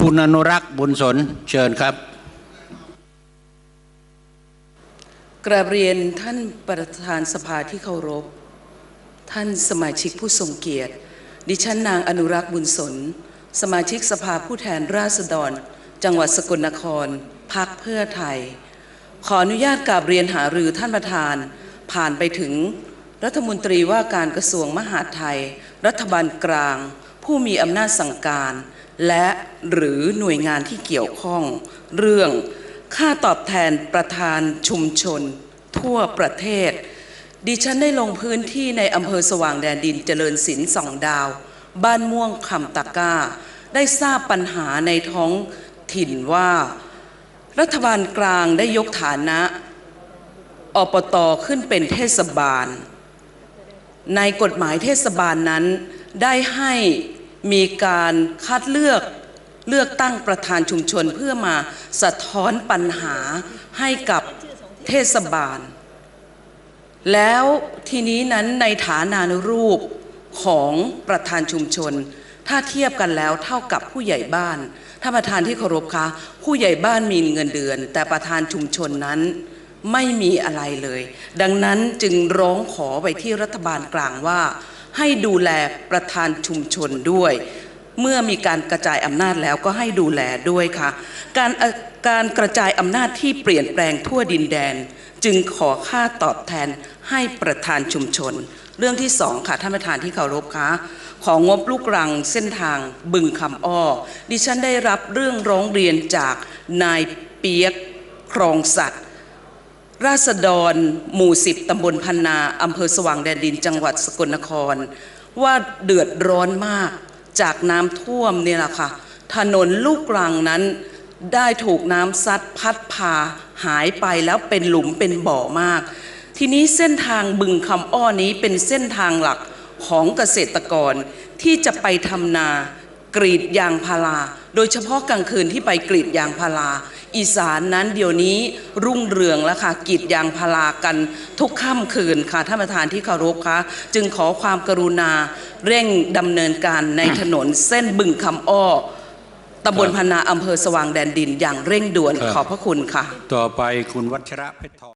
คุณอนุรักษ์บุญสนเชิญครับ กราบเรียนท่านประธานสภาที่เคารพ ท่านสมาชิกผู้ทรงเกียรติ ดิฉันนางอนุรักษ์บุญสน สมาชิกสภาผู้แทนราษฎร จังหวัดสกลนครพักเพื่อไทย ขออนุญาตกราบเรียนหารือท่านประธาน ผ่านไปถึงรัฐมนตรีว่าการกระทรวงมหาดไทย รัฐบาลกลาง ผู้มีอำนาจสั่งการ และหรือหน่วยงานที่เกี่ยวข้อง เรื่องค่าตอบแทนประธานชุมชน ทั่วประเทศ ดิฉันได้ลงพื้นที่ในอำเภอสว่างแดนดินเจริญศิลป์สองดาว บ้านม่วงคำตะก้า ได้ทราบปัญหาในท้องถิ่นว่า รัฐบาลกลางได้ยกฐานะอปตขึ้นเป็นเทศบาล ในกฎหมายเทศบาลนั้นได้ให้ มีการคัดเลือกเลือกตั้งประธานชุมชนเพื่อมาสะท้อนปัญหาให้กับเทศบาล แล้วทีนี้นั้นในฐานานุรูปของประธานชุมชน ถ้าเทียบกันแล้วเท่ากับผู้ใหญ่บ้านท่านประธานที่เคารพคะ ผู้ใหญ่บ้านมีเงินเดือน แต่ประธานชุมชนนั้นไม่มีอะไรเลย ดังนั้นจึงร้องขอไปที่รัฐบาลกลางว่า ให้ดูแลประธานชุมชนด้วย เมื่อมีการกระจายอำนาจแล้วก็ให้ดูแลด้วยค่ะ การการกระจายอำนาจที่เปลี่ยนแปลงทั่วดินแดน จึงขอค่าตอบแทนให้ประธานชุมชน เรื่องที่สองค่ะท่านประธานที่เคารพคะของงบลูกรังเส้นทางบึงคำอ้อ ดิฉันได้รับเรื่องร้องเรียนจากนายเปียกครองสัตว์ ราษฎร หมู่สิบตำบลพันนาอำเภอสว่างแดนดินจังหวัดสกลนคร ว่าเดือดร้อนมากจากน้ำท่วมเนี่ยแหละค่ะ ถนนลูกรังนั้นได้ถูกน้ำซัดพัดพาหายไปแล้วเป็นหลุมเป็นบ่อมาก ทีนี้เส้นทางบึงคำอ้อนี้เป็นเส้นทางหลักของเกษตรกรที่จะไปทำนา กรีดยางพารา โดยเฉพาะกลางคืนที่ไปกรีดยางพารา อีสานนั้นเดี๋ยวนี้รุ่งเรืองแล้วค่ะกรีดยางพารากันทุกค่ำคืนค่ะท่านประธานที่เคารพคะจึงขอความกรุณาเร่งดำเนินการในถนนเส้นบึงคำอ้อตำบลพนาอำเภอสว่างแดนดินอย่างเร่งด่วนครับขอบพระคุณค่ะ ต่อไปคุณวัชระเพชรทอง